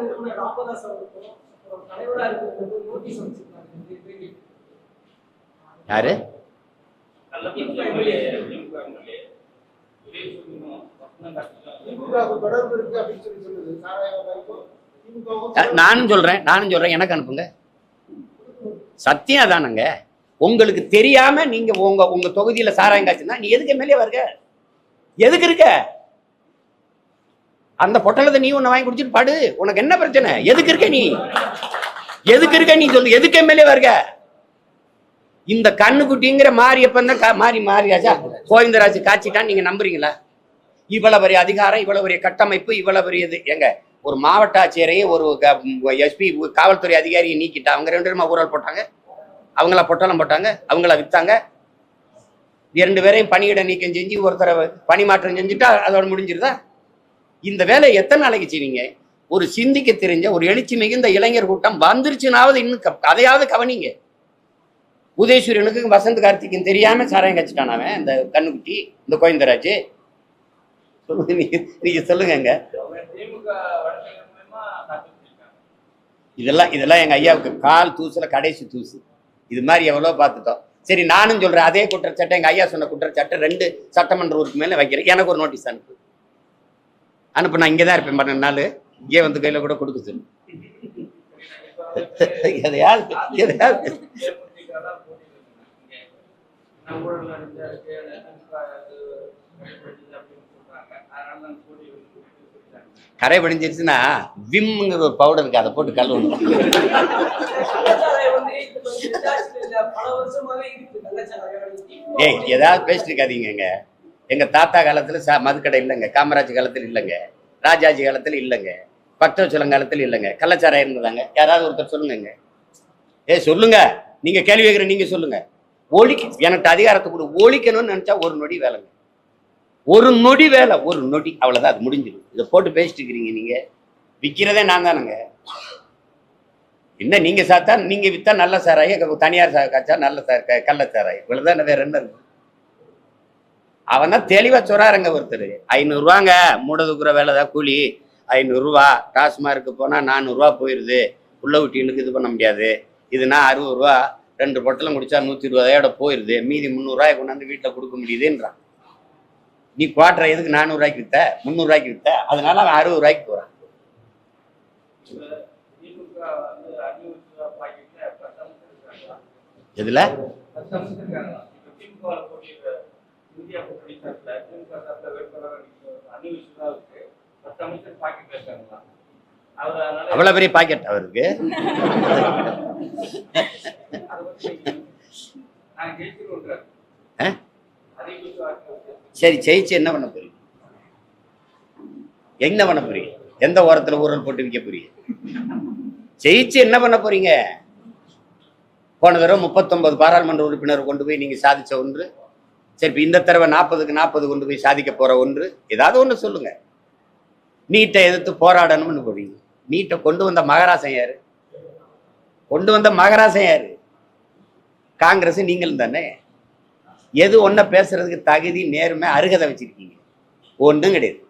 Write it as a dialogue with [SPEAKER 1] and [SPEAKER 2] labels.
[SPEAKER 1] நிறுவனர் ராமதாஸ் அவருக்கும் இருக்கிறது நோட்டீஸ்.
[SPEAKER 2] யாரு?
[SPEAKER 3] எம்எல்ஏ எம்எல்ஏ
[SPEAKER 2] நானும் சொல்றேன் நானும் சொல்றேன். எனக்கு அனுப்புங்க. சத்தியம் அதானங்க உங்களுக்கு தெரியாம நீங்க உங்க உங்க தொகுதியில சாராயம் காய்ச்சுனா நீ எதுக்கு மேலே வருக எதுக்கு இருக்க? அந்த பொட்டலத்தை நீ ஒன்று வாங்கி குடிச்சிட்டு பாடு. உனக்கு என்ன பிரச்சனை? எதுக்கு இருக்க நீ? எதுக்கு இருக்க நீ சொல்லு? எதுக்கு மேலே வருக? இந்த கண்ணுக்குட்டிங்கிற மாரியப்பன் தான் மாறி மாறியாச்சா? கோவிந்தராஜ் காய்ச்சிட்டான்னு நீங்க நம்புறீங்களா? இவ்வளவு பெரிய அதிகாரம் இவ்வளவு பெரிய கட்டமைப்பு இவ்வளவு பெரிய இது. எங்க ஒரு மாவட்ட ஆட்சியரையும் ஒரு எஸ்பி காவல்துறை அதிகாரியை நீக்கிட்டா அவங்க ரெண்டு பேருமா ஊழல் போட்டாங்க? அவங்கள பொட்டலம் போட்டாங்க? அவங்கள வித்தாங்க? இரண்டு பேரையும் பணியிட நீக்கம் செஞ்சு ஒருத்தரை பணி மாற்றம் செஞ்சுட்டா அதோட முடிஞ்சிருதா? இந்த வேலையை எத்தனை நாளைக்கு செய்வீங்க ஒரு சிந்திக்க தெரிஞ்ச ஒரு எழுச்சி மிகுந்த இளைஞர் கூட்டம் வந்துருச்சுனாவது இன்னும் க- அதையாவது கவனிங்க. உதயசூரியனுக்கு வசந்த் கார்த்திக்கும் தெரியாம சாராயம் கச்சிட்டான் அவன் இந்த கண்ணுக்குட்டி இந்த கோயந்தராஜ். சொல்லுங்க நீங்க நீங்க இதெல்லாம் இதெல்லாம் எங்க ஐயாவுக்கு கால் தூசுல கடைசி தூசு. இது மாதிரி எவ்வளோ பார்த்துட்டோம். சரி நானும் சொல்றேன் அதே குற்றச்சாட்டை எங்க ஐயா சொன்ன குற்றச்சாட்டை ரெண்டு சட்டமன்ற உறுப்பு மேல வைக்கிறேன். எனக்கு ஒரு நோட்டீஸ் அனுப்பு. அனுப்பு நான் இங்கே தான் இருப்பேன். பன்னெண்டு நாள் இங்கே வந்து கையில் கூட கொடுக்க சொல்லு. எதையாவது எதையாவது கரை படிஞ்சிருச்சுன்னா விம்ங்கிற ஒரு பவுடர் இருக்கு. அதை போட்டு கழுவணும். ஏய் ஏதாவது பேசிட்டு இருக்காதீங்க எங்கள் தாத்தா காலத்தில் சா மதுக்கடை இல்லைங்க காமராஜ் காலத்தில் இல்லைங்க ராஜாஜி காலத்தில் இல்லைங்க பக்தவச்சலம் காலத்தில் இல்லைங்க கள்ளச்சாராயம் இருந்ததாங்க. யாராவது ஒருத்தர் சொல்லுங்கங்க. ஏ சொல்லுங்க. நீங்க கேள்வி கேட்குற நீங்க சொல்லுங்க. ஒழிக்க எனக்கு அதிகாரத்தை கொடு. ஒழிக்கணும்னு நினச்சா ஒரு நொடி வேலைங்க. ஒரு நொடி வேலை ஒரு நொடி. அவ்வளோதான் அது முடிஞ்சிடும். இதை போட்டு பேசிட்டு இருக்கிறீங்க நீங்கள் விற்கிறதே நான் தானுங்க. என்ன நீங்கள் சாத்தா நீங்கள் விற்றா நல்ல சாராயம் தனியார் சா- காய்ச்சா நல்ல சார் கள்ள சாராயம். இவ்வளோதான் வேற என்ன இருக்கு? அவன் தான் தெளிவா சொல்றாருங்க ஒருத்தர். ஐநூறுரூவாங்க மூட தூக்குற வேலை தான் கூலி. ஐநூறுரூவா டாஸ்மார்க்கு போனால் நானூறுரூவா போயிடுது உள்ள விட்டினுக்கு இது பண்ண முடியாது. இதுனா அறுபது ரூபா ரெண்டு பொட்டலம் குடிச்சா நூற்றி இருபதாயோட போயிடுது மீதி முந்நூறுரூவாயை கொண்டாந்து வீட்டில் கொடுக்க முடியுதுன்றான். நீ குவாட்டரை எதுக்கு நானூறுரூவாய்க்கு வித்த? முந்நூறுரூவாய்க்கு வித்த? அதனால அவன் அறுபது ரூபாய்க்கு போகிறான்
[SPEAKER 3] எதுல? இந்தியா கூட்டணி திமுக சார்பில் வேட்பாளர் விஷயம் இருக்கு. பத்து அம்சம் பாக்கெட்ல இருக்காங்களா அவர் அதனால
[SPEAKER 2] அவ்வளோ பெரிய பாக்கெட் அவருக்கு. சரி ஜெயிச்சு என்ன பண்ண போறீங்க? என்ன பண்ண போறீங்க? எந்த ஓரத்துல ஊரல் போட்டு விற்க போறீங்க? ஜெயிச்சு என்ன பண்ண போறீங்க? போன தடவை முப்பத்தொன்பது பாராளுமன்ற உறுப்பினர் கொண்டு போய் நீங்க சாதிச்ச ஒன்று. சரி இப்போ இந்த தடவை நாற்பதுக்கு நாற்பது கொண்டு போய் சாதிக்க போகிற ஒன்று ஏதாவது ஒன்று சொல்லுங்கள் நீட்டை எதிர்த்து போராடணும்னு போறீங்க நீட்டை கொண்டு வந்த மகராசன் யார்? கொண்டு வந்த மகராசன் யார்? காங்கிரஸ் நீங்களும் தானே. எது ஒன்றை பேசுறதுக்கு தகுதி நேர்மை அருகதை வச்சுருக்கீங்க. ஒன்றும் கிடையாது.